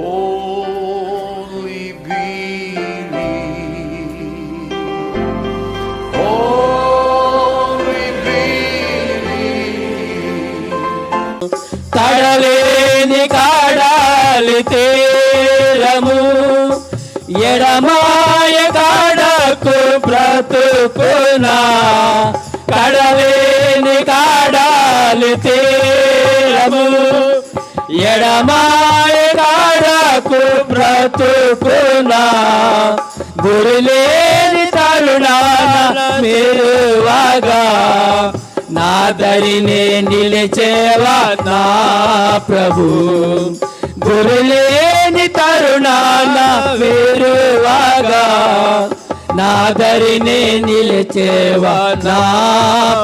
Only believe. Only believe. కడలేని కాడాలి తీరము ఎడమాయ కాడకు బ్రతుకునా కడలేని కాడాలి తీరము ఎడమాయ కాడ నాకు బ్రతుకునా? గురులేని తరుణాన మెరువగా. నా దరినే నిలిచేవా నా ప్రభు? గురులేని తరుణాన వేరువాగా నా దరినే నిలిచేవా నా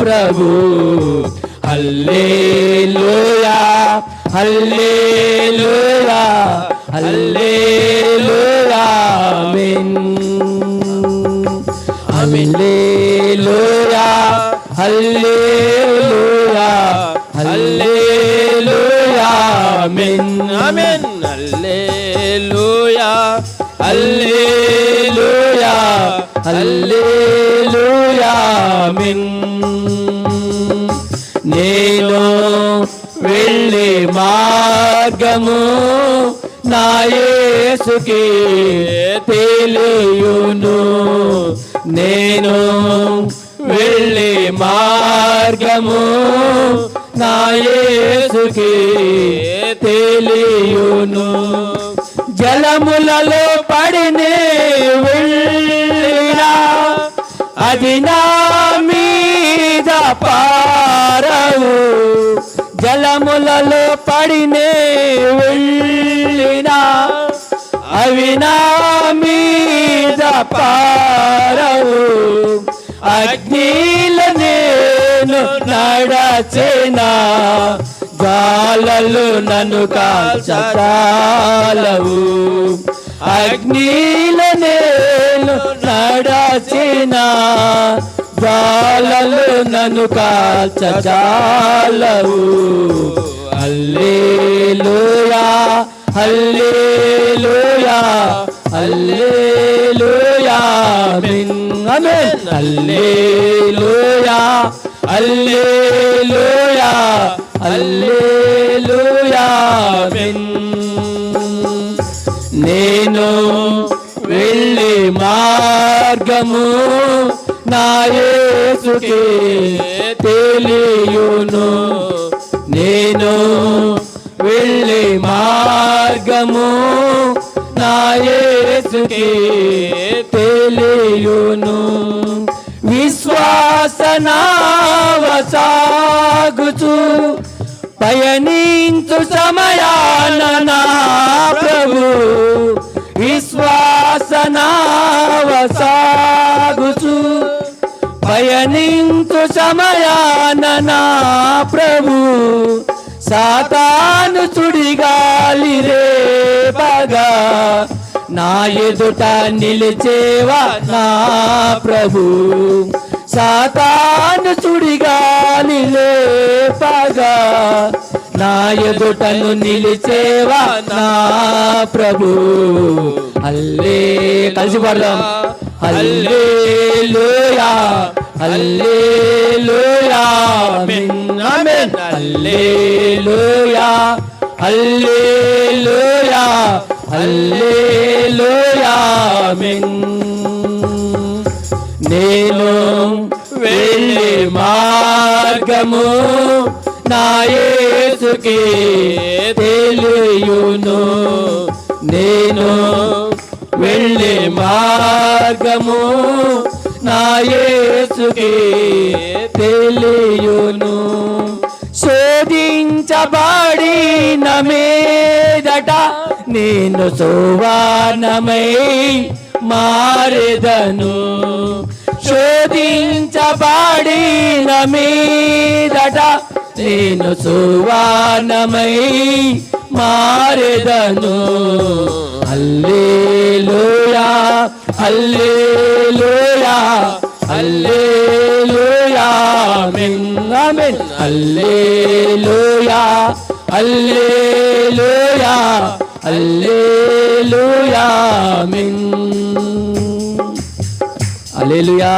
ప్రభు? హల్లే లోయా హల్లే హల్లేలూయా ఆమేన్. హల్లెలూయా ఆమేన్. ఆమేన్. హల్లెలూయా హల్లెలూయా హల్లెలూయా ఆమేన్. నేను వెళ్ళే మార్గము నాయసుకి తెలియును. నేను వెళ్ళే మార్గము నాయసుకి తెలియును. జలములలో పడినే వెళ్ళినా అది నా మీద పారవు. జలములలో పడినే పారవు అగ్నిల నేను నడచేనా. గాలలు నన్ను కాల్చతాలవు. అగ్నిల నేను నడచేనా. గాలలు నన్ను కాల్చజాలవు alleluia hallelujah hallelujah. Amen. Hallelujah hallelujah hallelujah hallelujah నేను వెళ్ళే మార్గము నా యేసుకే తెలియును. నేను వెళ్ళే మార్గము నా యేసుకే తెలియును విశ్వాసనావసాగుచు పయనించు సమయాన ప్రభు. విశ్వాసనావసాగుచు పయనించు సమయాన ప్రభు. సాతాను చుడిగాలి రే రేపగా నా ఎదుట నిలిచేవా నా ప్రభు? సాతాను చుడిగాలి లేపగా నా ఎదుటను నిలిచేవా నా ప్రభు? అల్లే కలిసి పడదాం. Hallelujah hallelujah. Amen amen. అల్లే హల్లేలూయా హల్లేలూయా ఆమెన్. నేను వెళ్ళి మార్గము నాయసుకి యేసుకే తెలియును. నేను వెళ్ళి మార్గము నాయసుకి యేసుకే తెలియును. శోధించబడిన మీదట నేను సువానమై మారెదను. శోధించబడిన మీదట నేను సువానమై మారెదను. Hallelujah hallelujah hallelujah amen amen. Hallelujah hallelujah hallelujah amen hallelujah